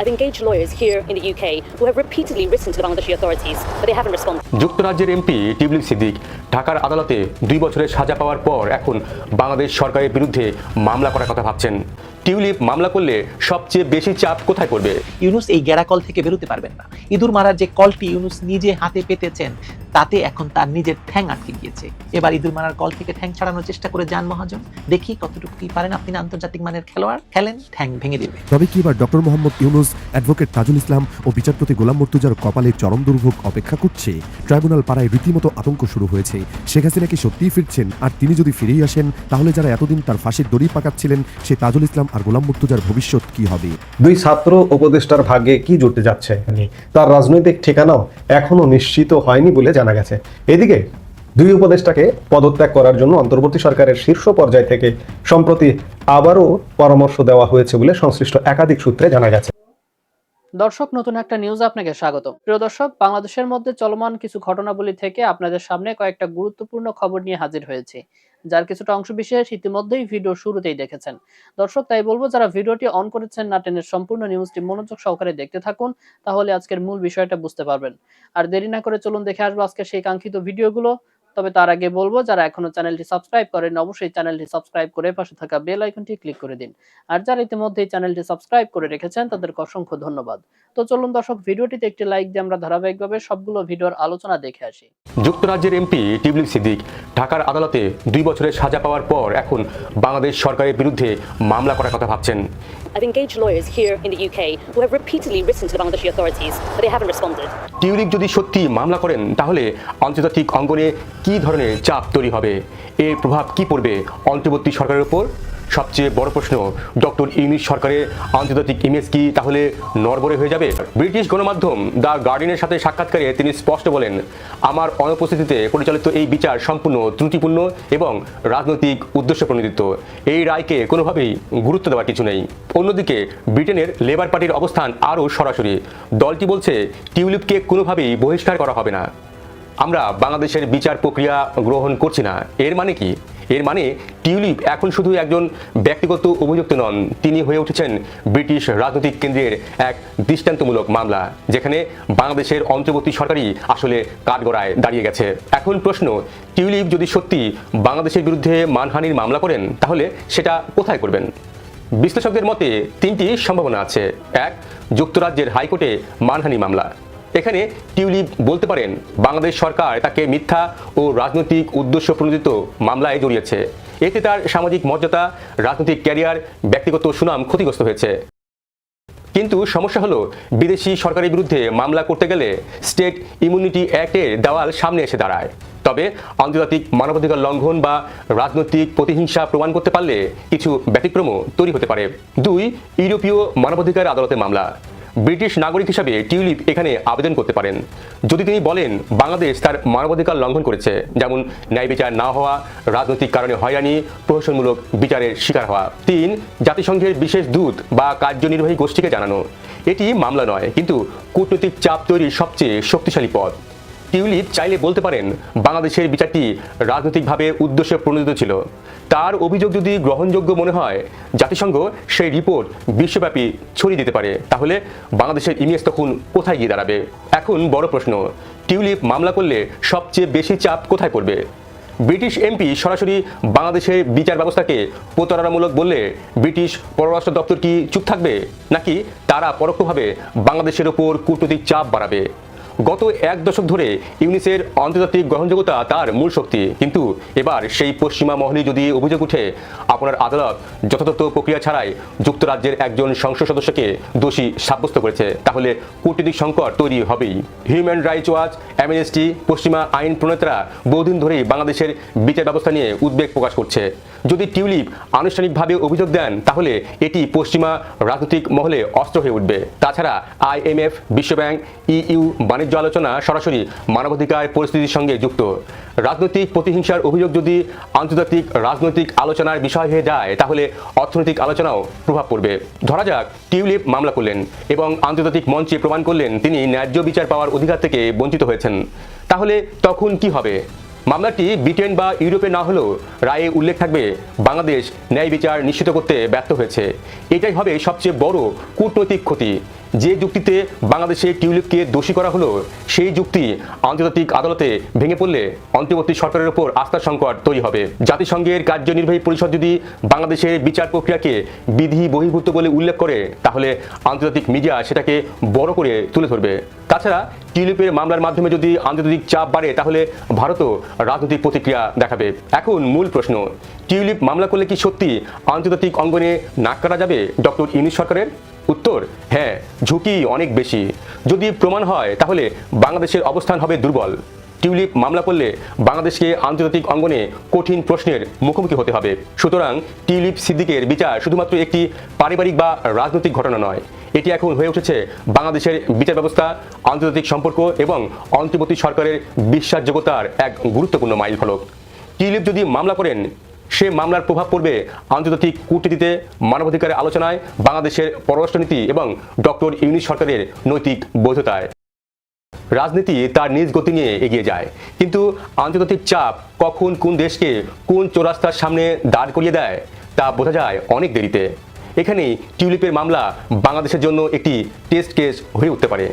I've engaged lawyers here in the UK who have repeatedly written to the Bangladeshi authorities, but they haven't responded. যুক্তরাজ্যের MP টিবলিক Siddiq ঢাকার আদালতে দুই বছরের সাজা পাওয়ার পর এখন বাংলাদেশ সরকারের বিরুদ্ধে মামলা করার কথা ভাবছেন টিউলিপ মামলা করলে সবচেয়ে বেশি চাপ কোথায় পড়বে? ইউনুস এই গ্যারাকল থেকে বেরোতে পারবেন না। ইঁদুর মারার যে কলটি ইউনুস নিজে হাতে পেতেছেন তাতে এখন তার নিজের ঠ্যাং আটকে গিয়েছে। এবার ইঁদুর মারার কল থেকে ঠ্যাং ছাড়ানোর চেষ্টা করে যান মহাজন। দেখি কতটুকু কি পারেন আপনি আন্তর্জাতিক মানের খেলোয়াড়। খেলেন ঠ্যাং ভেঙে দেবে। তবে কি এবার ডক্টর মোহাম্মদ ইউনুস অ্যাডভোকেট তাজুল ইসলাম ও বিচারপতি গোলাম মর্তুজার কপালে চরম দুর্ভোগ অপেক্ষা করছে? ট্রাইব্যুনাল পাড়ায় রীতিমতো আতঙ্ক শুরু হয়েছে। শেখ হাসিনা কি সত্যিই ফিরছেন? আর তিনি যদি ফিরেই আসেন তাহলে যারা এতদিন তার ফাঁসির দড়ি পাকাচ্ছিলেন সে তাজুল ইসলাম আর গোলাম মর্তুজার ভবিষ্যৎ কি হবে? দুই ছাত্র উপদেষ্টার ভাগ্যে কি জুটতে যাচ্ছে? তার রাজনৈতিক ঠিকানাও এখনও নিশ্চিত হয়নি বলে জানা গেছে। এদিকে দুই উপদেষ্টাকে পদত্যাগ করার জন্য অন্তর্বর্তী সরকারের শীর্ষ পর্যায় থেকে সম্প্রতি আবারও পরামর্শ দেওয়া হয়েছে বলে সংশ্লিষ্ট একাধিক সূত্রে জানা গেছে। দর্শক নতুন একটা নিউজ আপনাকে স্বাগত। প্রিয় দর্শক বাংলাদেশের মধ্যে চলমান কিছু ঘটনাবলী থেকে আপনাদের সামনে কয়েকটা গুরুত্বপূর্ণ খবর নিয়ে হাজির হয়েছে। যার কিছুটা অংশ বিশেষ ইতিমধ্যেই ভিডিও শুরুতেই দেখেছেন। দর্শক, তাই বলব, যারা ভিডিওটি অন করেছেন না টেনের সম্পূর্ণ নিউজটি মনোযোগ সহকারে দেখতে থাকুন, তাহলে আজকের মূল বিষয়টা বুঝতে পারবেন। আর দেরি না করে চলুন দেখে আসব আজকে সেই কাঙ্ক্ষিত ভিডিওগুলো তবে তার আগে বলব, যারা এখনও চ্যানেলটি সাবস্ক্রাইব করেন অবশ্যই চ্যানেলটি সাবস্ক্রাইব করে পাশে থাকা বেল আইকনটি ক্লিক করে দিন। আর যারা ইতিমধ্যে চ্যানেলটি সাবস্ক্রাইব করে রেখেছেন, তাদেরকে অসংখ্য ধন্যবাদ। তো চলুন দর্শক, ভিডিওটিতে একটি লাইক দিয়ে আমরা ধারাবাহিকভাবে সবগুলো ভিডিওর আলোচনা দেখে আসি। যুক্তরাজ্যের এমপি টিবলিক সিদ্দিক ঢাকার আদালতে দুই বছরের সাজা পাওয়ার পর এখন বাংলাদেশ সরকারের বিরুদ্ধে মামলা করার কথা ভাবছেন। I've engaged lawyers here in the UK who have repeatedly written to the Bangladeshi authorities, but they haven't responded. Tulip যদি সত্যি মামলা করেন তাহলে আন্তর্জাতিক অঙ্গনে কি ধরনের চাপ তৈরি হবে এর প্রভাব কি পড়বে অন্তর্বর্তী সরকারের উপর সবচেয়ে বড় প্রশ্ন, ডক্টর ইউনিস সরকারের আন্তর্জাতিক ইমেজ কি তাহলে নরবরে হয়ে যাবে? ব্রিটিশ গণমাধ্যম দ্য গার্ডিয়ানের সাথে সাক্ষাৎকারে তিনি স্পষ্ট বলেন, আমার অনুপস্থিতিতে পরিচালিত এই বিচার সম্পূর্ণ ত্রুটিপূর্ণ এবং রাজনৈতিক উদ্দেশ্য প্রণোদিত। এই রায়কে কোনোভাবেই গুরুত্ব দেওয়ার কিছু নেই। অন্যদিকে, ব্রিটেনের লেবার পার্টির অবস্থান আরও সরাসরি। দলটি বলছে, টিউলিপকে কোনোভাবেই বহিষ্কার করা হবে না। আমরা বাংলাদেশের বিচার প্রক্রিয়া গ্রহণ করছি না। এর মানে কি? এর মানে টিউলিপ এখন শুধু একজন ব্যক্তিগত অভিযুক্ত নন, তিনি হয়ে উঠেছেন ব্রিটিশ রাজনৈতিক কেন্দ্রের এক দৃষ্টান্তমূলক মামলা, যেখানে বাংলাদেশের অন্তর্বর্তী সরকারই আসলে কাঠগড়ায় দাঁড়িয়ে গেছে। এখন প্রশ্ন, টিউলিপ যদি সত্যি বাংলাদেশের বিরুদ্ধে মানহানির মামলা করেন, তাহলে সেটা কোথায় করবেন? বিশ্লেষকদের মতে, তিনটি সম্ভাবনা আছে। এক, যুক্তরাজ্যের হাইকোর্টে মানহানি মামলা। এখানে টিউলিপ বলতে পারেন, বাংলাদেশ সরকার তাকে মিথ্যা ও রাজনৈতিক উদ্দেশ্য প্রণোদিত মামলায় জড়িয়েছে। এতে তার সামাজিক মর্যাদা, রাজনৈতিক ক্যারিয়ার, ব্যক্তিগত সুনাম ক্ষতিগ্রস্ত হয়েছে। কিন্তু সমস্যা হলো, বিদেশি সরকারের বিরুদ্ধে মামলা করতে গেলে স্টেট ইমিউনিটি অ্যাক্টের দেওয়াল সামনে এসে দাঁড়ায়। তবে আন্তর্জাতিক মানবাধিকার লঙ্ঘন বা রাজনৈতিক প্রতিহিংসা প্রমাণ করতে পারলে কিছু ব্যতিক্রমও তৈরি হতে পারে। দুই, ইউরোপীয় মানবাধিকার আদালতে মামলা। ব্রিটিশ নাগরিক হিসাবে টিউলিপ এখানে আবেদন করতে পারেন। যদি তিনি বলেন বাংলাদেশ তার মানবাধিকার লঙ্ঘন করেছে, যেমন ন্যায় বিচার না হওয়া, রাজনৈতিক কারণে হয়রানি, প্রহসনমূলক বিচারের শিকার হওয়া। তিন, জাতিসংঘের বিশেষ দূত বা কার্যনির্বাহী গোষ্ঠীকে জানানো। এটি মামলা নয়, কিন্তু কূটনৈতিক চাপ তৈরির সবচেয়ে শক্তিশালী পথ। টিউলিপ চাইলে বলতে পারেন বাংলাদেশের বিচারটি রাজনৈতিকভাবে উদ্দেশ্যে প্রণোদিত ছিল। তার অভিযোগ যদি গ্রহণযোগ্য মনে হয়, জাতিসংঘ সেই রিপোর্ট বিশ্বব্যাপী ছড়িয়ে দিতে পারে। তাহলে বাংলাদেশের ইমেজ তখন কোথায় গিয়ে দাঁড়াবে? এখন বড় প্রশ্ন, টিউলিপ মামলা করলে সবচেয়ে বেশি চাপ কোথায় পড়বে? ব্রিটিশ এমপি সরাসরি বাংলাদেশের বিচার ব্যবস্থাকে প্রতারণামূলক বললে ব্রিটিশ পররাষ্ট্র দপ্তর কি চুপ থাকবে? নাকি তারা পরোক্ষভাবে বাংলাদেশের ওপর কূটনৈতিক চাপ বাড়াবে? গত এক দশক ধরে ইউনিসের আন্তর্জাতিক গ্রহণযোগ্যতা তার মূল শক্তি। কিন্তু এবার সেই পশ্চিমা মহলে যদি অভিযোগ উঠে, আপনার আদালত যথাযথ প্রক্রিয়া ছাড়াই যুক্তরাজ্যের একজন সংসদ সদস্যকে দোষী সাব্যস্ত করেছে। তাহলে কূটনৈতিক সংকট তৈরি হবেই। হিউম্যান রাইটস ওয়াচ, অ্যামনেস্টি, পশ্চিমা আইন প্রণেতারা বহুদিন ধরেই বাংলাদেশের বিচার ব্যবস্থা নিয়ে উদ্বেগ প্রকাশ করছে। যদি টিউলিপ আনুষ্ঠানিকভাবে অভিযোগ দেন, তাহলে এটি পশ্চিমা রাজনৈতিক মহলে অস্ত্র হয়ে উঠবে। তাছাড়া আইএমএফ, বিশ্বব্যাংক, ইইউ, বাণিজ্য আলোচনা সরাসরি মানবাধিকার পরিস্থিতির সঙ্গে যুক্ত। রাজনৈতিক প্রতিহিংসার অভিযোগ যদি আন্তর্জাতিক রাজনৈতিক আলোচনার বিষয় হয়ে যায়, তাহলে অর্থনৈতিক আলোচনাও প্রভাব পড়বে। ধরা যাক, টিউলিপ মামলা করলেন এবং আন্তর্জাতিক মঞ্চে প্রমাণ করলেন তিনি ন্যায্য বিচার পাওয়ার অধিকার থেকে বঞ্চিত হয়েছেন। তাহলে তখন কি হবে? মামলাটি ব্রিটেন বা ইউরোপে না হলেও রায়ে উল্লেখ থাকবে, বাংলাদেশ ন্যায় বিচার নিশ্চিত করতে ব্যর্থ হয়েছে। এটাই হবে সবচেয়ে বড় কূটনৈতিক ক্ষতি। যে যুক্তিতে বাংলাদেশে টিউলিপকে দোষী করা হলো, সেই যুক্তি আন্তর্জাতিক আদালতে ভেঙে পড়লে অন্তর্বর্তী সরকারের উপর আস্থার সংকট তৈরি হবে। জাতিসংঘের কার্যনির্বাহী পরিষদ যদি বাংলাদেশের বিচার প্রক্রিয়াকে বিধি বহির্ভূত বলে উল্লেখ করে, তাহলে আন্তর্জাতিক মিডিয়া সেটাকে বড় করে তুলে ধরবে। তাছাড়া টিউলিপের মামলার মাধ্যমে যদি আন্তর্জাতিক চাপ বাড়ে, তাহলে ভারতও রাজনৈতিক প্রতিক্রিয়া দেখাবে। এখন মূল প্রশ্ন, টিউলিপ মামলা করলে কি সত্যি আন্তর্জাতিক অঙ্গনে নাক কাটা যাবে ডক্টর ইউনিস সরকারের? উত্তর হ্যাঁ ঝুঁকি অনেক বেশি। যদি প্রমাণ হয়, তাহলে বাংলাদেশের অবস্থান হবে দুর্বল। টিউলিপ মামলা করলে বাংলাদেশকে আন্তর্জাতিক অঙ্গনে কঠিন প্রশ্নের মুখোমুখি হতে হবে। সুতরাং টিউলিপ সিদ্দিকের বিচার শুধুমাত্র একটি পারিবারিক বা রাজনৈতিক ঘটনা নয়। এটি এখন হয়ে উঠেছে বাংলাদেশের বিচার ব্যবস্থা, আন্তর্জাতিক সম্পর্ক এবং অন্তর্বর্তী সরকারের বিশ্বাসযোগ্যতার এক গুরুত্বপূর্ণ মাইল ফলক টিউলিপ যদি মামলা করেন সে মামলার প্রভাব পড়বে আন্তর্জাতিক কূটনীতিতে, মানবাধিকারের আলোচনায়, বাংলাদেশের পররাষ্ট্রনীতি এবং ডক্টর ইউনিস সরকারের নৈতিক বৈধতায়। রাজনীতি তার নিজ গতি নিয়ে এগিয়ে যায়। কিন্তু আন্তর্জাতিক চাপ কখন কোন দেশকে কোন চোরাস্তার সামনে দাঁড় করিয়ে দেয়, তা বোঝা যায় অনেক দেরিতে। এখানেই টিউলিপের মামলা বাংলাদেশের জন্য একটি টেস্ট কেস হয়ে উঠতে পারে।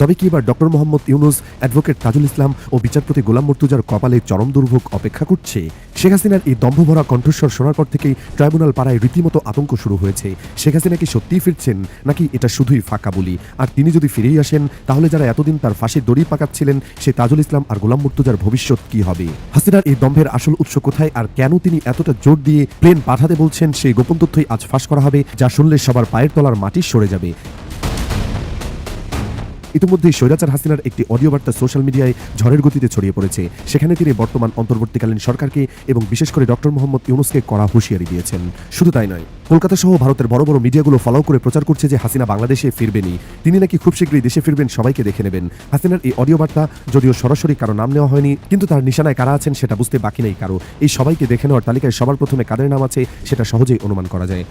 তবে কি এবার ডক্টর মোহাম্মদ ইউনুস, অ্যাডভোকেট তাজুল ইসলাম ও বিচারপতি গোলাম মর্তুজার কপালে চরম দুর্ভোগ অপেক্ষা করছে? শেখ হাসিনার এই দম্ভভরা কণ্ঠস্বর শোনার পর থেকেই ট্রাইব্যুনাল পাড়ায় রীতিমতো আতঙ্ক শুরু হয়েছে। শেখ হাসিনা কি সত্যিই ফিরছেন, নাকি এটা শুধুই ফাঁকা বলি? আর তিনি যদি ফিরেই আসেন, তাহলে যারা এতদিন তার ফাঁসির দড়ি পাকাচ্ছিলেন, সে তাজুল ইসলাম আর গোলাম মর্তুজার ভবিষ্যৎ কি হবে? হাসিনার এই দম্ভের আসল উৎস কোথায় আর কেন তিনি এতটা জোর দিয়ে প্লেন পাঠাতে বলছেন, সেই গোপন তথ্যই আজ ফাঁস করা হবে, যা শুনলে সবার পায়ের তলার মাটি সরে যাবে। ইতিমধ্যেই স্বৈরাচার হাসিনার একটি অডিও বার্তা সোশ্যাল মিডিয়ায় ঝড়ের গতিতে ছড়িয়ে পড়েছে। সেখানে তিনি বর্তমান অন্তর্বর্তীকালীন সরকারকে এবং বিশেষ করে ডক্টর মোহাম্মদ ইউনুসকে কড়া হুঁশিয়ারি দিয়েছেন। শুধু তাই নয়, কলকাতা সহ ভারতের বড় বড় মিডিয়াগুলো ফলো করে প্রচার করছে যে হাসিনা বাংলাদেশে ফিরবেনই। তিনি নাকি খুব শীঘ্রই দেশে ফিরবেন সবাইকে দেখে নেবেন। হাসিনার এই অডিও বার্তা যদিও সরাসরি কারও নাম নেওয়া হয়নি, কিন্তু তার নিশানায় কারা আছেন সেটা বুঝতে বাকি নেই কারও। এই সবাইকে দেখে নেওয়ার তালিকায় সবার প্রথমে কাদের নাম আছে সেটা সহজেই অনুমান করা যায়।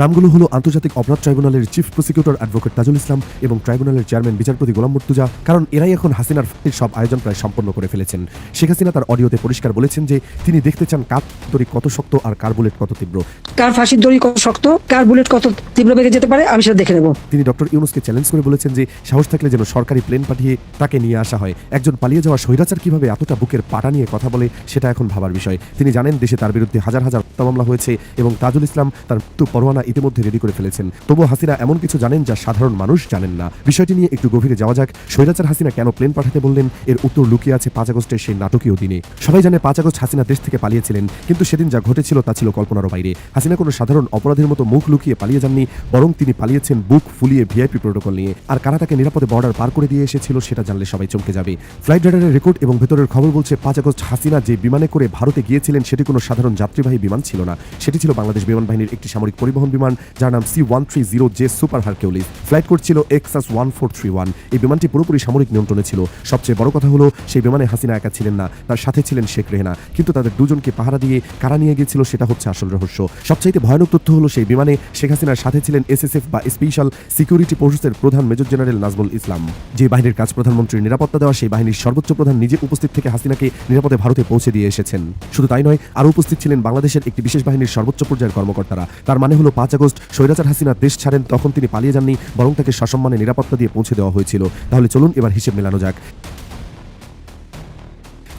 নামগুলো হলো আন্তর্জাতিক অপরাধ ট্রাইব্যুনালের chief prosecutor advocate Tajul Islam এবং ট্রাইব্যুনালের চেয়ারম্যান বিচারপতি গোলাম মুর্তুজা কারণ এরাই এখন হাসিনার ফাঁসির সব আয়োজন প্রায় সম্পন্ন করে ফেলেছেন। শেখ হাসিনা তার অডিওতে পরিষ্কার বলেছেন যে তিনি দেখতে চান কার দড়ি কত শক্ত আর কার বুলেট কত তীব্র। কার ফাঁসির দড়ি কত শক্ত কার বুলেট কত তীব্র বেগে যেতে পারে আমি সেটা দেখে নেব। তিনি ডক্টর ইউনুসকে চ্যালেঞ্জ করে বলেছেন যে সাহস থাকলে যেন সরকারি প্লেন পাঠিয়ে তাকে নিয়ে আসা হয়। একজন পালিয়ে যাওয়া স্বৈরাচার কীভাবে এতটা বুকের পাটা নিয়ে কথা বলে সেটা এখন ভাবার বিষয়। তিনি জানেন দেশে তার বিরুদ্ধে হাজার হাজার হত্যা মামলা হয়েছে এবং তাজুল ইসলাম তার মৃত্যু পরোয়ানা ইতিমধ্যে রেডি করে ফেলেছেন। তবুও হাসিনা এমন কিছু জানেন যা সাধারণ মানুষ জানেন না। বিষয়টি নিয়ে একটু গভীরে যাওয়া যাক। স্বৈরাচার হাসিনা কেন প্লেন পাঠাতে বললেন? এর উত্তর লুকিয়ে আছে পাঁচ আগস্টের সেই নাটকীয় দিনে। সবাই জানে পাঁচ আগস্ট হাসিনা দেশ থেকে পালিয়েছিলেন, কিন্তু সেদিন যা ঘটেছিল তা ছিল কল্পনারও বাইরে। হাসিনা কোনো সাধারণ অপরাধীর মতো মুখ লুকিয়ে পালিয়ে যাননি, বরং তিনি পালিয়েছেন বুক ফুলিয়ে ভিআইপি প্রোটোকল নিয়ে। আর কারা তাকে নিরাপদে বর্ডার পার করে দিয়ে এসেছিল সেটা জানলে সবাই চমকে যাবে। ফ্লাইট রাডারের রেকর্ড এবং ভেতরের খবর বলছে পাঁচ আগস্ট হাসিনা যে বিমানে করে ভারতে গিয়েছিলেন সেটি কোনো সাধারণ যাত্রীবাহী বিমান ছিল না। সেটি ছিল বাংলাদেশ বিমান বাহিনীর একটি সামরিক পরিবহন বিমান, যার নাম C one three zero J super Hercules flight করছিল এক্সাস ওয়ান ফোর থ্রি ওয়ান এই বিমানটি পুরোপুরি সামরিক নিয়ন্ত্রণে ছিল। সবচেয়ে বড় কথা হলো, সেই বিমানে হাসিনা একা ছিলেন না, তার সাথে ছিলেন শেখ রেহনা। কিন্তু তাদের দুজনকে পাহারা দিয়ে কারা নিয়ে গিয়েছিল, সেটা হচ্ছে আসল রহস্য। সবচাইতে ভয়ানক তথ্য হলো, সেই বিমানে শেখ হাসিনার সাথে ছিলেন এসএসএফ বা স্পেশাল সিকিউরিটি ফোর্সের প্রধান মেজর জেনারেল নাজমুল ইসলাম। যে বাহিনীর কাজ প্রধানমন্ত্রীর নিরাপত্তা দেওয়া, সেই বাহিনীর সর্বোচ্চ প্রধান নিজে উপস্থিত থেকে হাসিনাকে নিরাপদে ভারতে পৌঁছে দিয়ে এসেছেন। শুধু তাই নয়, আরও উপস্থিত ছিলেন বাংলাদেশের একটি বিশেষ বাহিনীর সর্বোচ্চ পর্যায়ের কর্মকর্তারা। তার মানে হলো পাঁচ আগস্ট স্বৈরাচার হাসিনা দেশ ছাড়েন, তখন তিনি পালিয়ে যাননি, বরং তাকে সসম্মানে নিরাপত্তা দিয়ে পৌঁছে দেওয়া হয়েছিল। তাহলে চলুন এবার হিসেব মেলানো যাক।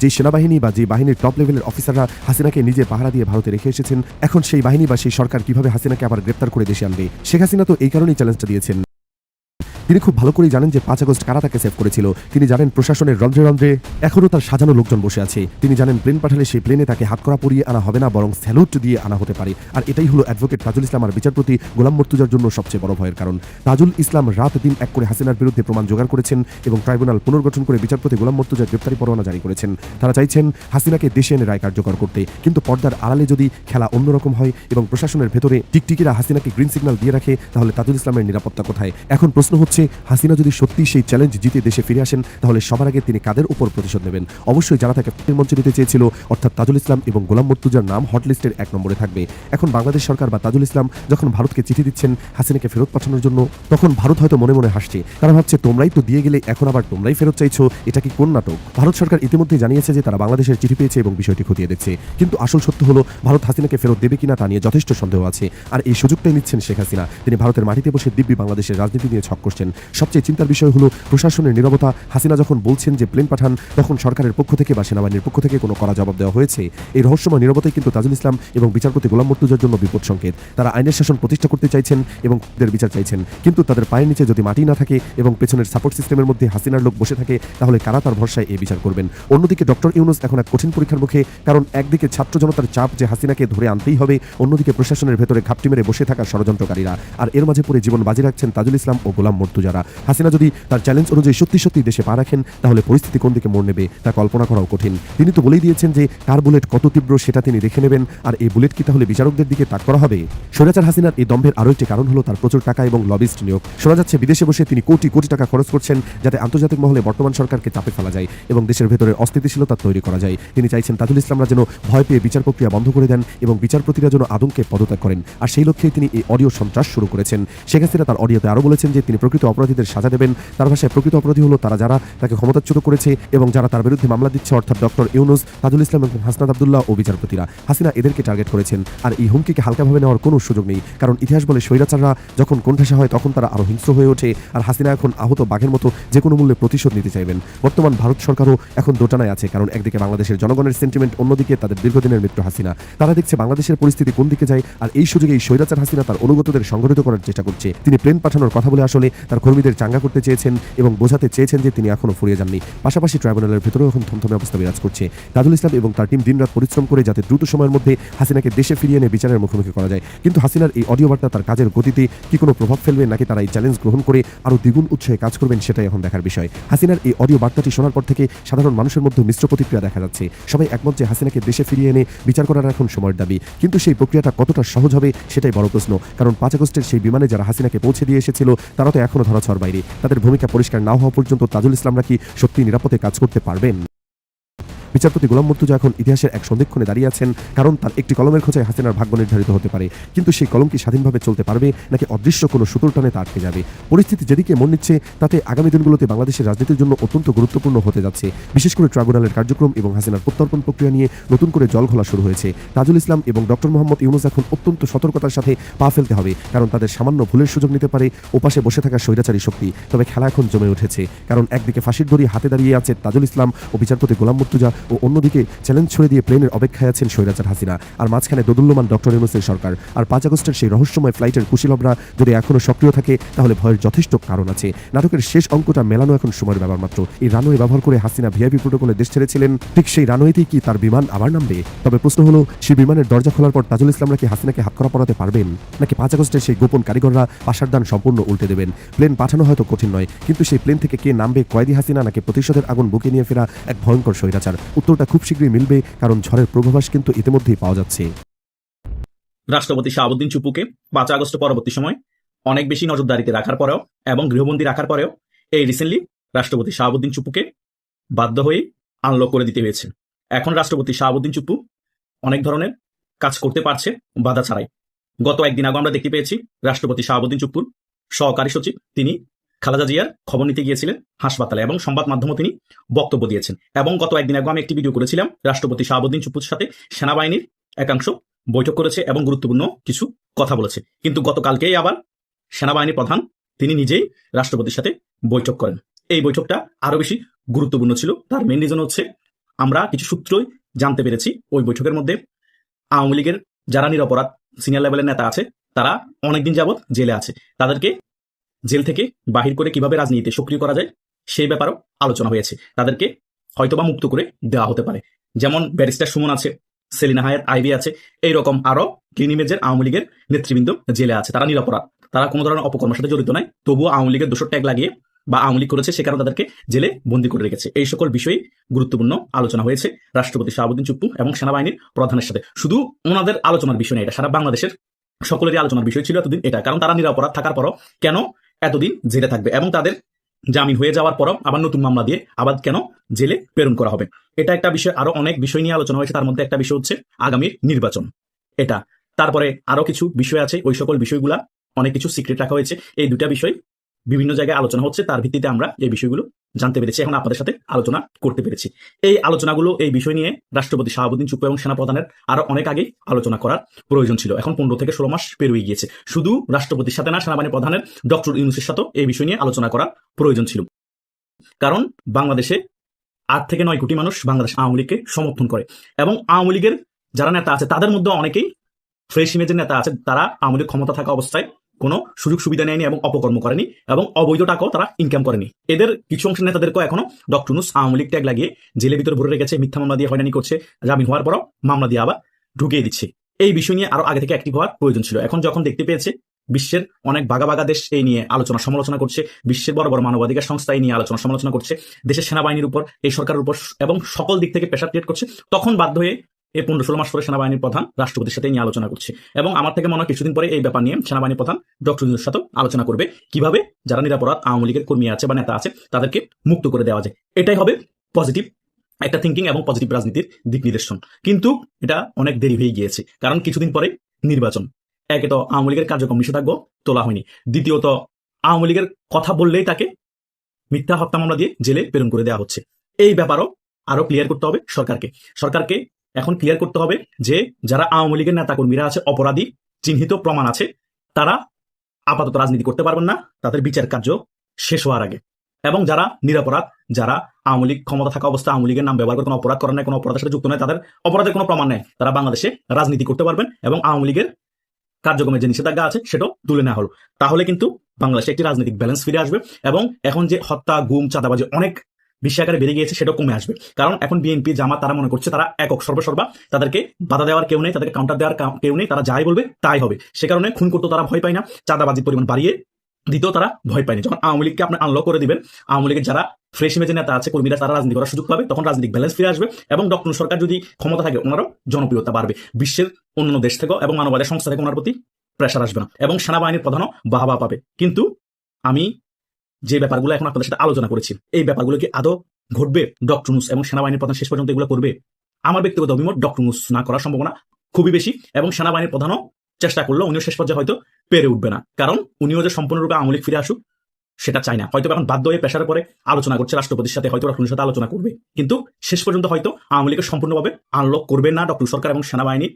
যে সেনাবাহিনী বা যে বাহিনীর টপ লেভেলের অফিসাররা হাসিনাকে নিজে পাহারা দিয়ে ভারতে রেখে এসেছেন, এখন সেই বাহিনী বা সেই সরকার কীভাবে হাসিনাকে আবার গ্রেপ্তার করে দেশে আনবে? শেখ হাসিনা তো এই কারণেই চ্যালেঞ্জটা দিয়েছেন। তিনি খুব ভালো করেই জানেন যে পাঁচ আগস্ট কারা তাকে সেভ করেছিল। তিনি জানেন প্রশাসনের রন্ধ্রে রন্ধ্রে এখনও তার সাজানো লোকজন বসে আছে। তিনি জানেন প্লেন পাঠালে সেই প্লেনে তাকে হাত করা পরিয়ে আনা হবে না, বরং স্যালুট দিয়ে আনা হতে পারে। আর এটাই হলো অ্যাডভোকেট তাজুল ইসলাম আর বিচারপতি গোলাম মর্তুজার জন্য সবচেয়ে বড় ভয়ের কারণ। তাজুল ইসলাম রাত দিন এক করে হাসিনার বিরুদ্ধে প্রমাণ জোগাড় করেছেন এবং ট্রাইব্যুনাল পুনর্গঠন করে বিচারপতি গোলাম মর্তুজার গ্রেপ্তারি পরোয়ানা জারি করেছেন। তারা চাইছেন হাসিনাকে দেশে এনে রায় কার্যকর করতে। কিন্তু পর্দার আড়ালে যদি খেলা অন্যরকম হয় এবং প্রশাসনের ভেতরে টিকটিকিরা হাসিনাকে গ্রিন সিগন্যাল দিয়ে রাখে, তাহলে তাজুল ইসলামের নিরাপত্তা কোথায়? এখন প্রশ্ন হচ্ছে হচ্ছে হাসিনা যদি সত্যি সেই চ্যালেঞ্জ জিতে দেশে ফিরে আসেন, তাহলে সবার আগে তিনি কাদের উপর প্রতিশোধ নেবেন? অবশ্যই যারা তাকে মঞ্চে নিতে চেয়েছিল, অর্থাৎ তাজুল ইসলাম এবং গোলাম মর্তুজার নাম হটলিস্টের এক নম্বরে থাকবে। এখন বাংলাদেশ সরকার বা তাজুল ইসলাম যখন ভারতকে চিঠি দিচ্ছেন, হাসিনাকে ফেরত পাঠানোর জন্য, তখন ভারত হয়তো মনে মনে হাসছে। তারা ভাবছে, তোমরাই তো দিয়ে গেলে, এখন আবার তোমরাই ফেরত চাইছো, এটা কি কোন নাটক? ভারত সরকার ইতিমধ্যে জানিয়েছে যে তারা বাংলাদেশের চিঠি পেয়েছে এবং বিষয়টি খতিয়ে দেখছে। কিন্তু আসল সত্য হলো, ভারত হাসিনাকে ফেরত দেবে কিনা তা নিয়ে যথেষ্ট সন্দেহ আছে। আর এই সুযোগটাই নিচ্ছেন শেখ হাসিনা। তিনি ভারতের মাটিতে বসে দিব্যি বাংলাদেশের রাজনীতি নিয়ে ছক করছেন। সবচেয়ে চিন্তার বিষয় হলো প্রশাসনের নিরবতা। হাসিনা যখন বলছেন যে প্লেন পাঠান, তখন সরকারের পক্ষ থেকে বা সেনাবাহিনীর পক্ষ থেকে কোনো কড়া জবাব দেওয়া হয়েছে। এই রহস্যময় নিরবতাই কিন্তু তাজুল ইসলাম এবং বিচারপতি গোলাম মর্তুজার জন্য বিপদ সংকেত। তারা আইনের শাসন প্রতিষ্ঠা করতে চাইছেন এবং তাদের বিচার চাইছেন। কিন্তু তাদের পায়ের নিচে যদি মাটি না থাকে এবং পেছনের সাপোর্ট সিস্টেমের মধ্যে হাসিনার লোক বসে থাকে, তাহলে কারা তার ভরসায় এই বিচার করবেন? অন্যদিকে ডক্টর ইউনুস এখন এক কঠিন পরীক্ষার মুখে, কারণ একদিকে ছাত্র জনতার চাপ যে হাসিনাকে ধরে আনতেই হবে, অন্যদিকে প্রশাসনের ভেতরে ঘাপটি মেরে বসে থাকা ষড়যন্ত্রকারীরা। আর এর মাঝে পড়ে জীবন বাজি রাখছেন তাজুল ইসলাম ও গোলাম মর্তুজারা হাসিনা যদি তার চ্যালেঞ্জ অনুযায়ী সত্যি সত্যি দেশে পা রাখেন, তাহলে পরিস্থিতি কোন দিকে মোড় নেবে তা কল্পনা করাও কঠিন। তিনি তো বলেই দিয়েছেন যে কার বুলেট কত তীব্র সেটা তিনি দেখে নেবেন, আর এই বুলেট কি তাহলে বিচারকদের দিকে তাক করা হবে? স্বৈরাচার হাসিনার এই দম্ভের আরও একটি কারণ হলো তার প্রচুর টাকা এবং লবিস্ট নিয়োগ। শোনা যাচ্ছে বিদেশে বসে তিনি কোটি কোটি টাকা খরচ করছেন, যাতে আন্তর্জাতিক মহলে বর্তমান সরকারকে চাপে ফেলা যায় এবং দেশের ভেতরে অস্থিতিশীলতা তৈরি করা যায়। তিনি চাইছেন তাজুল ইসলামরা যেন ভয় পেয়ে বিচার প্রক্রিয়া বন্ধ করে দেন এবং বিচারপতিরা যেন আদমকে পদত্যাগ করেন। আর সেই লক্ষ্যেই তিনি এই অডিও সন্ত্রাস শুরু করেছেন। শেখ হাসিনা তার অডিওতে আরও বলেছেন যে, তিনি প্রকৃত অপরাধীদের সাজা দেবেন। তার ভাষায় প্রকৃত অপরাধী হলো তারা যারা তাকে ক্ষমতাচ্যুত করেছে এবং যারা তার বিরুদ্ধে মামলা দিচ্ছে, অর্থাৎ ডক্টর ইউনুস, তাজুল ইসলাম এবং হাসনাদ আবদুল্লাহ ও বিচারপতিরা। হাসিনা এদেরকে টার্গেট করেছেন। আর এই হুমকিকে হালকাভাবে নেওয়ার কোনো সুযোগ নেই। কারণ ইতিহাস বলে স্বৈরাচাররা যখন কোণঠাসা হয়, তখন তারা আরও হিংস্র হয়ে ওঠে। আর হাসিনা এখন আহত বাঘের মতো যে কোনো মূল্যে প্রতিশোধ নিতে চাইবেন। বর্তমান ভারত সরকারও এখন দোটানায় আছে। কারণ একদিকে বাংলাদেশের জনগণের সেন্টিমেন্ট অন্যদিকে তাদের দীর্ঘদিনের মিত্র হাসিনা। তারা দেখছে বাংলাদেশের পরিস্থিতি কোন দিকে যায়। আর এই সুযোগে এই স্বৈরাচার হাসিনা তার অনুগতদের সংগঠিত করার চেষ্টা করছে। তিনি প্লেন পাঠানোর কথা বলে আসলে কর্মীদের চাঙ্গা করতে চেয়েছেন এবং বোঝাতে চেয়েছেন যে তিনি এখনও ফুরিয়ে যাননি। পাশাপাশি ট্রাইব্যুনালের ভেতরেও এখন থমথমে অবস্থা বিরাজ করছে। তাজুল ইসলাম এবং তার টিম দিনরাত পরিশ্রম করে যাতে দ্রুত সময়ের মধ্যে হাসিনাকে দেশে ফিরিয়ে এনে বিচারের মুখোমুখি করা যায়। কিন্তু হাসিনার এই অডিও বার্তা তার কাজের গতিতে কি কোনো প্রভাব ফেলবে নাকি তারা এই চ্যালেঞ্জ গ্রহণ করে আরও দ্বিগুণ উৎসাহে কাজ করবেন সেটাই এখন দেখার বিষয়। হাসিনার এই অডিও বার্তাটি শোনার পর থেকে সাধারণ মানুষের মধ্যে মিশ্র প্রতিক্রিয়া দেখা যাচ্ছে। সবাই একমত যে হাসিনাকে দেশে ফিরিয়ে এনে বিচার করার এখন সময়ের দাবি। কিন্তু সেই প্রক্রিয়াটা কতটা সহজ হবে সেটাই বড় প্রশ্ন। কারণ পাঁচ আগস্টের সেই বিমানে যারা হাসিনাকে পৌঁছে দিয়ে এসেছিল, তারা তো এখনও ধরাছড় বাইরে। তাদের ভূমিকা পরিষ্কার না হওয়া পর্যন্ত তাজুল ইসলামরা কি সত্যি নিরাপদে কাজ করতে পারবেন? বিচারপতি গোলাম মর্তুজা এখন ইতিহাসের এক সন্ধিক্ষণে দাঁড়িয়ে আছেন, কারণ তার একটি কলমের খোঁজায় হাসিনার ভাগ্য নির্ধারিত হতে পারে। কিন্তু সেই কলম কি স্বাধীনভাবে চলতে পারবে, নাকি অদৃশ্য কোনো সুতোর টানে তা আটকে যাবে? পরিস্থিতি যেদিকে মন নিচ্ছে, তাতে আগামী দিনগুলোতে বাংলাদেশের রাজনীতির জন্য অত্যন্ত গুরুত্বপূর্ণ হতে যাচ্ছে। বিশেষ করে ট্রাইব্যুনালের কার্যক্রম এবং হাসিনার প্রত্যর্পণ প্রক্রিয়া নিয়ে নতুন করে জল ঘোলা শুরু হয়েছে। তাজুল ইসলাম এবং ডক্টর মোহাম্মদ ইউনুস এখন অত্যন্ত সতর্কতার সাথে পা ফেলতে হবে, কারণ তাদের সামান্য ভুলের সুযোগ নিতে পারে ওপাশে বসে থাকা স্বৈরাচারী শক্তি। তবে খেলা এখন জমে উঠেছে, কারণ একদিকে ফাঁসির দড়ি হাতে দাঁড়িয়ে আছে তাজুল ইসলাম ও বিচারপতি গোলাম মুর্তুজা ও অন্যদিকে চ্যালেঞ্জ ছড়ে দিয়ে প্লেনের অপেক্ষায় আছেন স্বৈরাচার হাসিনা। আর মাঝখানে দোদুল্যমান ডক্টর ইউনুসের সরকার। আর পাঁচ আগস্টের সেই রহস্যময় ফ্লাইটের কুশীলবরা যদি এখনও সক্রিয় থাকে, তাহলে ভয়ের যথেষ্ট কারণ আছে। নাটকের শেষ অঙ্কটা মেলানো এখন সময়ের ব্যাপার মাত্র। এই রানওয়ে ব্যবহার করে হাসিনা ভিআইপি প্রোটোকলে দেশ ছেড়েছিলেন। ঠিক সেই রানওয়েতেই কি তার বিমান আবার নামবে? তবে প্রশ্ন হলো, সেই বিমানের দরজা খোলার পর তাজুল ইসলামরা কি হাসিনাকে হাতকড়া পড়াতে পারবেন? নাকি পাঁচ আগস্টের সেই গোপন কারিগররা পাশার দান সম্পূর্ণ উল্টে দেবেন? প্লেন পাঠানো হয়তো কঠিন নয়, কিন্তু সেই প্লেন থেকে কে নামবে কয়েদি হাসিনা নাকি প্রতিশোধের আগুন বুকে নিয়ে ফেরা এক ভয়ঙ্কর স্বৈরাচার? উত্তরটা খুব শীঘ্রই মিলবে, কারণ ঝড়ের পূর্বাভাস কিন্তু ইতিমধ্যেই পাওয়া যাচ্ছে। রাষ্ট্রপতি শাহাবুদ্দিন চুপুকে পাঁচ আগস্ট পরবর্তী সময় অনেক বেশি নজরদারিতে রাখার পরেও এবং গৃহবন্দী রাখার পরেও এই রিসেন্টলি রাষ্ট্রপতি শাহাবুদ্দিন চুপুকে বাধ্য হয়ে আনলক করে দিতে হয়েছে। এখন রাষ্ট্রপতি শাহাবুদ্দিন চুপু অনেক ধরনের কাজ করতে পারছে বাধা ছাড়াই। গত একদিন আগে আমরা দেখতে পেয়েছি রাষ্ট্রপতি শাহাবুদ্দিন চুপুর সহকারী সচিব, তিনি খালেদা জিয়ার খবর নিতে গিয়েছিলেন হাসপাতালে এবং সংবাদ মাধ্যমে তিনি বক্তব্য দিয়েছেন। এবং গত একদিন আগে আমি একটি ভিডিও করেছিলাম, রাষ্ট্রপতি শাহাবুদ্দিন চুপুর সাথে সেনাবাহিনীর একাংশ বৈঠক করেছে এবং গুরুত্বপূর্ণ কিছু কথা বলেছে। কিন্তু গতকালকেই আবার সেনাবাহিনীর প্রধান তিনি নিজেই রাষ্ট্রপতির সাথে বৈঠক করেন। এই বৈঠকটা আরও বেশি গুরুত্বপূর্ণ ছিল। তার মেন রিজন হচ্ছে, আমরা কিছু সূত্রই জানতে পেরেছি ওই বৈঠকের মধ্যে আওয়ামী লীগের যারা নিরপরাধ সিনিয়র লেভেলের নেতা আছে, তারা অনেকদিন যাবৎ জেলে আছে। তাদেরকে জেল থেকে বাহির করে কীভাবে রাজনীতিতে সক্রিয় করা যায়, সেই ব্যাপারেও আলোচনা হয়েছে। তাদেরকে হয়তোবা মুক্ত করে দেওয়া হতে পারে। যেমন ব্যারিস্টার সুমন আছে, সেলিনা হায়াত আইভি আছে, এইরকম আরও ক্লিন ইমেজের আওয়ামী লীগের নেতৃবৃন্দ জেলে আছে। তারা নিরাপরাধ। তারা কোনো ধরনের অপকর্মের সাথে জড়িত নয়। তবুও আওয়ামী লীগের দোষর ট্যাগ লাগিয়ে বা আওয়ামী লীগ করেছে সে কারণে তাদেরকে জেলে বন্দী করে রেখেছে। এই সকল বিষয়ে গুরুত্বপূর্ণ আলোচনা হয়েছে রাষ্ট্রপতি শাহাবুদ্দিন চুপ্পু এবং সেনাবাহিনীর প্রধানের সাথে। শুধু ওনাদের আলোচনার বিষয় নেই এটা সারা বাংলাদেশের সকলেরই আলোচনার বিষয় ছিল এতদিন এটা। কারণ তারা নিরাপরাধ থাকার পরও কেন এতদিন জেলে থাকবে এবং তাদের জামিন হয়ে যাওয়ার পরও আবার নতুন মামলা দিয়ে আবার কেন জেলে প্রেরণ করা হবে। এটা একটা বিষয়, আরও অনেক বিষয় নিয়ে আলোচনা হয়েছে, তার মধ্যে একটা বিষয় হচ্ছে আগামীর নির্বাচন। এটা, তারপরে আরও কিছু বিষয় আছে, ওই সকল বিষয়গুলা, অনেক কিছু সিক্রেট রাখা হয়েছে। এই দুটা বিষয় বিভিন্ন জায়গায় আলোচনা হচ্ছে, তার ভিত্তিতে আমরা এই বিষয়গুলো জানতে পেরেছি। এখন আপনাদের সাথে আলোচনা করতে পেরেছি। এই আলোচনাগুলো, এই বিষয় নিয়ে রাষ্ট্রপতি শাহাবুদ্দিন চুপ্পু এবং সেনাপ্রধানের আরও অনেক আগে আলোচনা করার প্রয়োজন ছিল। এখন পনেরো থেকে ষোলো মাস পেরিয়ে গিয়েছে। শুধু রাষ্ট্রপতির সাথে না, সেনাবাহিনী প্রধানের ডক্টর ইউনুসের সাথেও এই বিষয় নিয়ে আলোচনা করার প্রয়োজন ছিল। কারণ বাংলাদেশে আট থেকে নয় কোটি মানুষ বাংলাদেশ আওয়ামী লীগকে সমর্থন করে। এবং আওয়ামী লীগের যারা নেতা আছে, তাদের মধ্যে অনেকেই ফ্রেশ ইমেজের নেতা আছে। তারা আওয়ামী লীগ ক্ষমতা থাকা অবস্থায় কোনো সুযোগ সুবিধা নেয়নি এবং অপকর্ম করেনি এবং অবৈধ টাকাও তারা ইনকাম করেনি। এদের কিছু অংশের নেতাদেরকেও এখনও ডক্টর নুস আওয়ামী লীগ ট্যাগ লাগিয়ে জেলের ভিতরে ভরে রেখেছে, মিথ্যা মামলা দিয়ে হয়রানি করছে, জামিন হওয়ার পরও মামলা দিয়ে আবার ঢুকিয়ে দিচ্ছে। এই বিষয় নিয়ে আরও আগে থেকে অ্যাক্টিভ হওয়ার প্রয়োজন ছিল। এখন যখন দেখতে পেয়েছে, বিশ্বের অনেক বাগা বাগা দেশ এই নিয়ে আলোচনা সমালোচনা করছে, বিশ্বের বড় বড় মানবাধিকার সংস্থা এই নিয়ে আলোচনা সমালোচনা করছে, দেশের সেনাবাহিনীর উপর, এই সরকারের উপর এবং সকল দিক থেকে প্রেশার ক্রিয়েট করছে, তখন বাধ্য হয়ে এই পনেরো ষোলো মাস পরে সেনাবাহিনীর প্রধান রাষ্ট্রপতির সাথে নিয়ে আলোচনা করছে। এবং আমার থেকে মনে হয় কিছুদিন পরে এই ব্যাপার নিয়ে সেনাবাহিনী প্রধান ডক্টর ইউনুসের সাথেও আলোচনা করবে। কীভাবে যারা নিরাপরাধ আওয়ামী লীগের কর্মী আছে বা নেতা আছে, তাদেরকে মুক্ত করে দেওয়া যায়। এটাই হবে পজিটিভ একটা থিঙ্কিং এবং পজিটিভ রাজনীতির দিক নির্দেশন। কিন্তু এটা অনেক দেরি হয়ে গিয়েছে, কারণ কিছুদিন পরে নির্বাচন। একে তো আওয়ামী লীগের কার্যক্রম নিষেধাজ্ঞ তোলা হয়নি। দ্বিতীয়ত, আওয়ামী লীগের কথা বললেই তাকে মিথ্যা হত্যা মামলা দিয়ে জেলে প্রেরণ করে দেওয়া হচ্ছে। এই ব্যাপারও আরও ক্লিয়ার করতে হবে সরকারকে। সরকারকে এখন ক্লিয়ার করতে হবে যে যারা আওয়ামী লীগের নেতাকর্মীরা আছে, অপরাধী, চিহ্নিত প্রমাণ আছে, তারা আপাতত রাজনীতি করতে পারবেন না, তাদের বিচার কার্য শেষ হওয়ার আগে। এবং যারা নিরাপরাধ, যারা আওয়ামী লীগ ক্ষমতা থাকা অবস্থা আওয়ামী লীগের নাম ব্যবহার করে কোনো অপরাধ করেন নাই, কোনো অপরাধের সাথে যুক্ত নয় তাদের অপরাধের কোনো প্রমাণ নেই, তারা বাংলাদেশে রাজনীতি করতে পারবেন এবং আওয়ামী লীগের কার্যক্রমের যে নিষেধাজ্ঞা আছে, সেটাও তুলে নেওয়া হলো। তাহলে কিন্তু বাংলাদেশে একটি রাজনৈতিক ব্যালেন্স ফিরে আসবে এবং এখন যে হত্যা, গুম, চাঁদাবাজি অনেক বেশি আকারে বেড়ে গিয়েছে, সেটাও কমে আসবে। কারণ এখন বিএনপি জামাত, তারা মনে করছে তারা একক সর্বসর্বা, তাদেরকে বাধা দেওয়ার কেউ নেই, তাদেরকে কাউন্টার দেওয়ার কেউ নেই, তারা যাই বলবে তাই হবে। সে কারণে খুন করতে তারা ভয় পায় না, চাঁদাবাজির পরিমাণ বাড়িয়ে দিতেও তারা ভয় পায়নি যখন আওয়ামী লীগকে আপনি আনলক করে দিবেন, আওয়ামী লীগের যারা ফ্রেশ ইমেজের নেতা আছে, কর্মীরা, তারা রাজনীতি করার সুযোগ পাবে, তখন রাজনৈতিক ব্যালেন্স ফিরে আসবে এবং ডক্টর সরকার যদি ক্ষমতা থাকে, ওনারও জনপ্রিয়তা বাড়বে। বিশ্বের অন্যান্য দেশ থেকেও এবং মানবাধিকার সংস্থা থেকে ওনার প্রতি প্রেশার আসবে না এবং সেনাবাহিনীর প্রধানও বাহবা পাবে। কিন্তু আমি যে ব্যাপারগুলো এখন আপনাদের সাথে আলোচনা করেছি, এই ব্যাপারগুলো কি আদৌ ঘটবে? ডক্টর নুস এবং সেনাবাহিনীর প্রধান শেষ পর্যন্ত এগুলো করবে? আমার ব্যক্তিগত অভিমত, ডক্টর নুস না করার সম্ভাবনা খুবই বেশি এবং সেনাবাহিনীর প্রধানও চেষ্টা করলেও উনিও শেষ পর্যায়ে হয়তো পেরে উঠবে না। কারণ উনিও যে সম্পূর্ণরূপে লীগ ফিরে আসুক, সেটা চায় না। হয়তো এখন বাধ্য হয়ে পেশার পরে আলোচনা করছে, রাষ্ট্রপতির সাথে হয়তো ডক্টর সাথে আলোচনা করবে। কিন্তু শেষ পর্যন্ত হয়তো আওয়ামী সম্পূর্ণভাবে আনলক করবে না ডক্টর সরকার এবং সেনাবাহিনী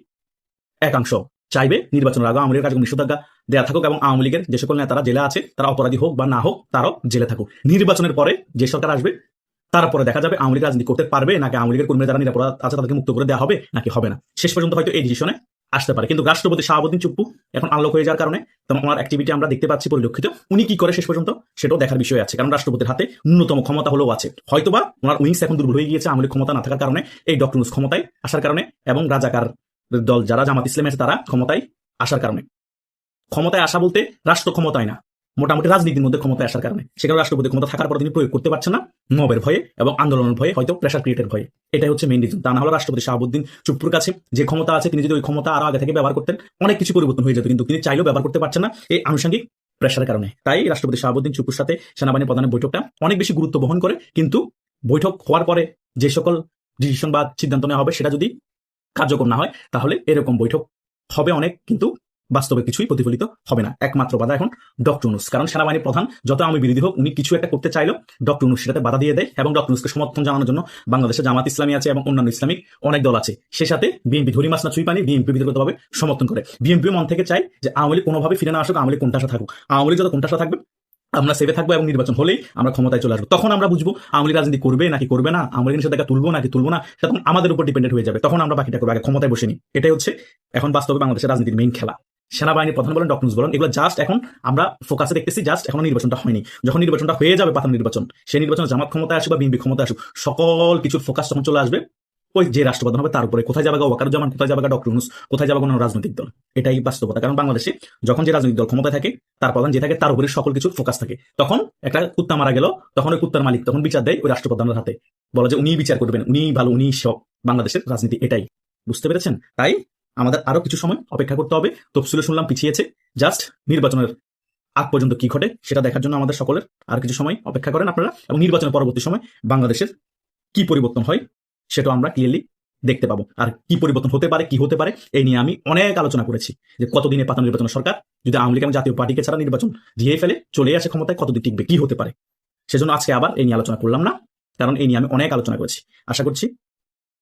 একাংশ। চাইবে নির্বাচনের আগে আওয়ামী লীগের কার্যক্রম নিষেধাজ্ঞা দেওয়া থাকুক এবং আওয়ামী লীগের যে সকল নেতারা জেলে আছে, তারা অপরাধী হোক বা না হোক, তারাও জেলে থাকুক। নির্বাচনের পরে যে সরকার আসবে তারপরে দেখা যাবে আওয়ামী লীগ রাজনীতি করতে পারবে, নাকি আওয়ামী লীগের কর্মীরা যারা নিরাপরাধ আছে তাদেরকে মুক্ত করে দেওয়া হবে, নাকি হবে না? শেষ পর্যন্ত হয়তো এই ডিসিশনে আসতে পারে। কিন্তু রাষ্ট্রপতি শাহাবুদ্দিন চুপ্পু এখন আনলক হয়ে যাওয়ার কারণে ওনার অ্যাক্টিভিটি আমরা দেখতে পাচ্ছি পরিলক্ষিত। উনি কি করে শেষ পর্যন্ত? সেটাও দেখার বিষয় আছে। কারণ রাষ্ট্রপতির হাতে ন্যূনতম ক্ষমতা হলেও আছে। হয়তোবা ওনার উইংস এখন দুর্বল হয়ে গিয়েছে, আওয়ামী লীগ ক্ষমতা না থাকার কারণে, এই ডক্টর ক্ষমতায় আসার কারণে এবং রাজাকার দল যারা জামাত ইসলাম আছে তারা ক্ষমতায় আসার কারণে। ক্ষমতায় আসা বলতে রাষ্ট্র ক্ষমতায় না। মোটামুটি রাজনীতির মধ্যে ক্ষমতায় আসার কারণে। সেখানে রাষ্ট্রপতি ক্ষমতা থাকার পর তিনি প্রয়োগ করতে পারছেন না, মবের ভয়ে এবং আন্দোলনের ভয়ে, হয়তো প্রেশার ক্রিয়েটের ভয়ে। এটাই হচ্ছে মেইন রিজন তা না হলে রাষ্ট্রপতি শাহাবুদ্দিন চুপ্পুর কাছে যে ক্ষমতা আছে, তিনি যদি ওই ক্ষমতা আরও আগে থেকে ব্যবহার করতেন, অনেক কিছু পরিবর্তন হয়ে যেত, কিন্তু তিনি চাইলেও ব্যবহার করতে পারছেন না এই আনুষঙ্গিক প্রেশারের কারণে। তাই রাষ্ট্রপতি শাহাবুদ্দিন চুপুর সাথে সেনাবাহিনী প্রধানের বৈঠকটা অনেক বেশি গুরুত্ব বহন করে, কিন্তু বৈঠক হওয়ার পরে যে সকল ডিসিশন বা সিদ্ধান্ত নেওয়া হবে, সেটা যদি কার্যকর না হয়, তাহলে এরকম বৈঠক হবে অনেক, কিন্তু বাস্তবে কিছুই প্রতিফলিত হবে না। একমাত্র বাধা এখন ডক্টর উনুস কারণ সেনাবাহিনী প্রধান, যত আমি বিরোধী হোক, উনি কিছু একটা করতে চাইলেও ডক্টর উনুস সেটাতে বাধা দিয়ে দেয় এবং ডক্টর উনুসকে সমর্থন জানানোর জন্য বাংলাদেশে জামাত ইসলামী আছে এবং অন্যান্য ইসলামিক অনেক দল আছে। সে সাথে বিএনপি ধরি মাস না ছুই পানি বিএনপি বিতর্কতভাবে সমর্থন করে। বিএনপি মন থেকে চাই যে আওয়ামী কোনোভাবে ফিরে না আসুক, আওয়ামী লীগ কোনটাসা থাকুক। আওয়ামী যত কোনটাসা থাকবে আমরা সেভে থাকব এবং নির্বাচন হলেই আমরা ক্ষমতায় চলে আসব। তখন আমরা বুঝব আওয়ামী লীগ রাজনীতি করবে নাকি করবে না, আওয়ামী লীগ নিষেধাজ্ঞা তুলবো নাকি তুলবো না সেটা তখন আমাদের উপর ডিপেন্ডেন্ট হয়ে যাবে। তখন আমরা বাকিটা করব, আগে ক্ষমতায় বসে নি এটাই হচ্ছে এখন বাস্তবে বাংলাদেশের রাজনীতির মেইন খেলা। সেনাবাহিনী প্রধান বলেন ডক্টর বলেন, এগুলো জাস্ট এখন আমরা ফোকাসে দেখতেছি জাস্ট এখন নির্বাচনটা হয়নি। যখন নির্বাচনটা হয়ে যাবে প্রথম নির্বাচন, সেই নির্বাচন জামাত ক্ষমতায় আসুক বা বিএনপি ক্ষমতায় আসুক, সকল কিছুর ফোকাস তখন চলে আসবে ওই যে রাষ্ট্রপ্রধান হবে, তার উপরে কোথায় যাবে ওয়াকারুজ্জামান, কোথায় যাবে ডক্টর ইউনুস, কোথায় যাবে কোনো রাজনৈতিক দল? এটাই বাস্তবতা। কারণ বাংলাদেশে যখন যে রাজনৈতিক দল ক্ষমতায় থাকে, তার প্রধান যে থাকে, তার উপরে সকল কিছুর ফোকাস থাকে। তখন একটা কুত্তা মারা গেল, তখন ওই কুত্তার মালিক, তখন বিচার দেয় ওই রাষ্ট্রপ্রধানের হাতে। বলে যে উনি বিচার করবেন উনি ভালো উনি সব বাংলাদেশের রাজনীতি এটাই। বুঝতে পেরেছেন? তাই আমাদের আরও কিছু সময় অপেক্ষা করতে হবে। তফসিলে শুনলাম পিছিয়েছে। জাস্ট নির্বাচনের আগ পর্যন্ত কি ঘটে, সেটা দেখার জন্য আমাদের সকলের আর কিছু সময় অপেক্ষা করেন আপনারা। এবং নির্বাচনের পরবর্তী সময় বাংলাদেশের কি পরিবর্তন হয় সেটা আমরা ক্লিয়ারলি দেখতে পাবো। আর কি পরিবর্তন হতে পারে, কি হতে পারে, এই নিয়ে আমি অনেক আলোচনা করেছি যে কতদিনে পাতা নির্বাচন সরকার যদি আওয়ামী লীগ জাতীয় পার্টিকে ছাড়া নির্বাচন দিয়ে ফেলে, চলে আসে ক্ষমতায়, কতদিন টিকবে, কি হতে পারে? সেজন্য আজকে আবার এই নিয়ে আলোচনা করলাম না, কারণ এই নিয়ে আমি অনেক আলোচনা করেছি। আশা করছি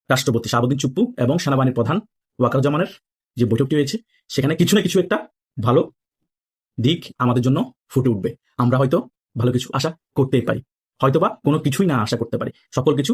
রাষ্ট্রপতি শাহাবুদ্দিন চুপ্পু এবং সেনাবাহিনীর প্রধান ওয়াকারুজ্জামানের যে বৈঠকটি হয়েছে, সেখানে কিছু না কিছু একটা ভালো দিক আমাদের জন্য ফুটে উঠবে। আমরা হয়তো ভালো কিছু আশা করতেই পারি। হয়তোবা কোনো কিছুই না আশা করতে পারি। সকল কিছু